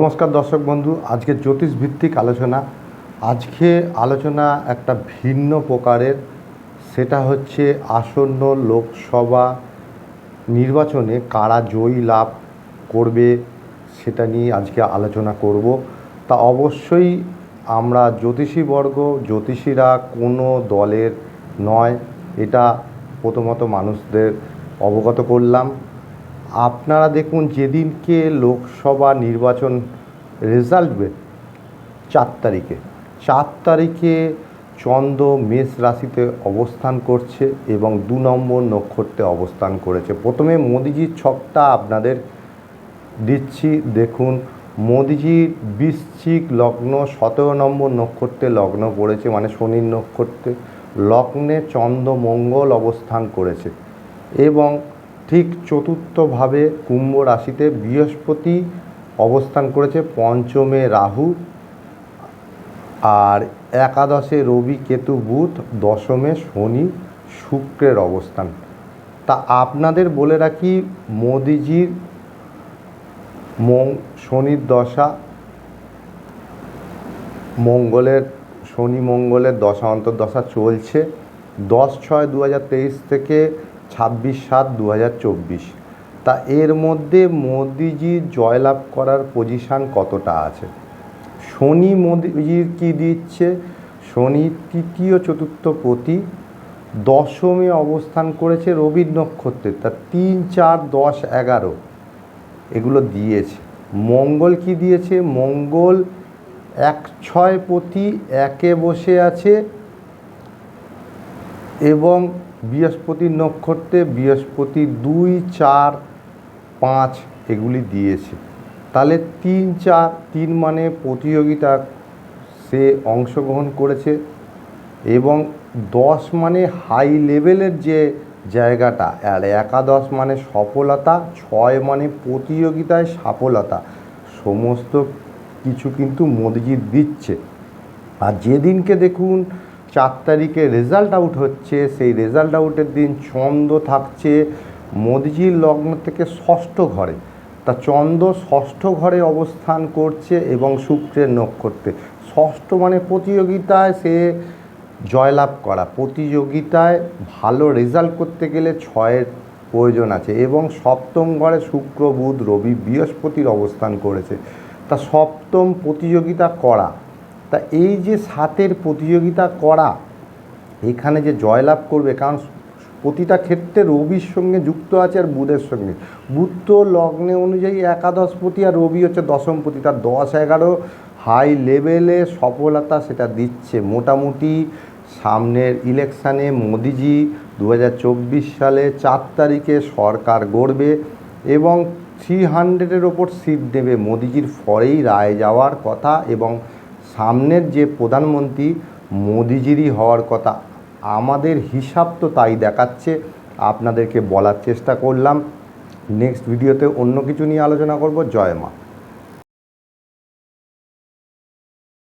নমস্কার দর্শক বন্ধু, আজকে জ্যোতিষ ভিত্তিক আলোচনা। আজকে আলোচনা একটা ভিন্ন প্রকারের, সেটা হচ্ছে আসন্ন লোকসভা নির্বাচনে কারা জয়ী লাভ করবে সেটা নিয়ে আজকে আলোচনা করব। তা অবশ্যই আমরা জ্যোতিষীবর্গ জ্যোতিষীরা কোনো দলের নয়, এটা প্রথমত মানুষদের অবগত করলাম। আপনারা দেখুন যেদিনকে লোকসভা নির্বাচন রেজাল্ট বের, চার তারিখে। চার তারিখে চন্দ্র, মেষ রাশিতে অবস্থান করছে এবং দু নম্বর নক্ষত্রে অবস্থান করেছে। প্রথমে মোদিজির ছকটা আপনাদের দিচ্ছি, দেখুন, মোদিজির বৃশ্চিক লগ্ন সতেরো নম্বর নক্ষত্রে লগ্ন পড়েছে মানে শনির নক্ষত্রে। লগ্নে চন্দ্র, মঙ্গল অবস্থান করেছে এবং ঠিক চতুর্থভাবে কুম্ভ রাশিতে বৃহস্পতি অবস্থান করেছে পঞ্চমে রাহু আর একাদশে রবি কেতু বুধ, দশমে শনি শুক্রের অবস্থান। তা আপনাদের বলে রাখি, মোদিজির মং, শনির দশা, মঙ্গলের, শনি মঙ্গলের দশা, অন্তর্দশা চলছে। দশ ছয় দু থেকে ছাব্বিশ সাত দু তা এর মধ্যে মোদিজির জয়লাভ করার পজিশান কতটা আছে? শনি মোদিজির কী দিচ্ছে? শনি তৃতীয় চতুর্থ পতি দশমে অবস্থান করেছে রবির নক্ষত্রে তা তিন চার দশ এগারো এগুলো দিয়েছে। মঙ্গল কি দিয়েছে? মঙ্গল এক ছয় প্রতি একে বসে আছে এবং বৃহস্পতির নক্ষত্রে বৃহস্পতি দুই, চার, পাঁচ এগুলি দিয়েছে। তাহলে তিন, চার, তিন মানে প্রতিযোগিতা সে অংশগ্রহণ করেছে এবং দশ মানে হাই লেভেলের যে জায়গাটা, আর একাদশ মানে সফলতা, ছয় মানে প্রতিযোগিতায় সফলতা, সমস্ত কিছু কিন্তু মোদিজি দিচ্ছে। আর যেদিনকে দেখুন চার তারিখে রেজাল্ট আউট হচ্ছে। সেই রেজাল্ট আউটের দিন চন্দ্র থাকছে মোদিজির লগ্ন থেকে ষষ্ঠ ঘরে। তা চন্দ্র ষষ্ঠ ঘরে অবস্থান করছে এবং শুক্রের নক্ষত্রে। ষষ্ঠ মানে প্রতিযোগিতায় সে জয়লাভ করা। প্রতিযোগিতায় ভালো রেজাল্ট করতে গেলে ছয়ের প্রয়োজন আছে এবং সপ্তম ঘরে শুক্র, বুধ, রবি, বৃহস্পতির অবস্থান করেছে। তা সপ্তম প্রতিযোগিতা করা। তা এই যে সাতের প্রতিযোগিতা করা, এখানে যে জয়লাভ করবে, কারণ প্রতিটা ক্ষেত্রে রবির সঙ্গে যুক্ত আছে আর বুধের সঙ্গে। বুধ তো লগ্নে অনুযায়ী একাদশপতি আর রবি হচ্ছে দশমপতি তার দশ এগারো হাই লেভেলে সফলতা সেটা দিচ্ছে। মোটামুটি সামনের ইলেকশানে মোদিজি দু হাজার চব্বিশ সালে চার তারিখে সরকার গড়বে এবং থ্রি হান্ড্রেডের ওপর সিট দেবে। মোদিজির ফরেই রায় যাওয়ার কথা এবং সামনের যে প্রধানমন্ত্রী মোদিজিরই হওয়ার কথা, আমাদের হিসাব তো তাই দেখাচ্ছে। আপনাদেরকে বলার চেষ্টা করলাম। নেক্সট ভিডিওতে অন্য কিছু নিয়ে আলোচনা করব। জয় মা।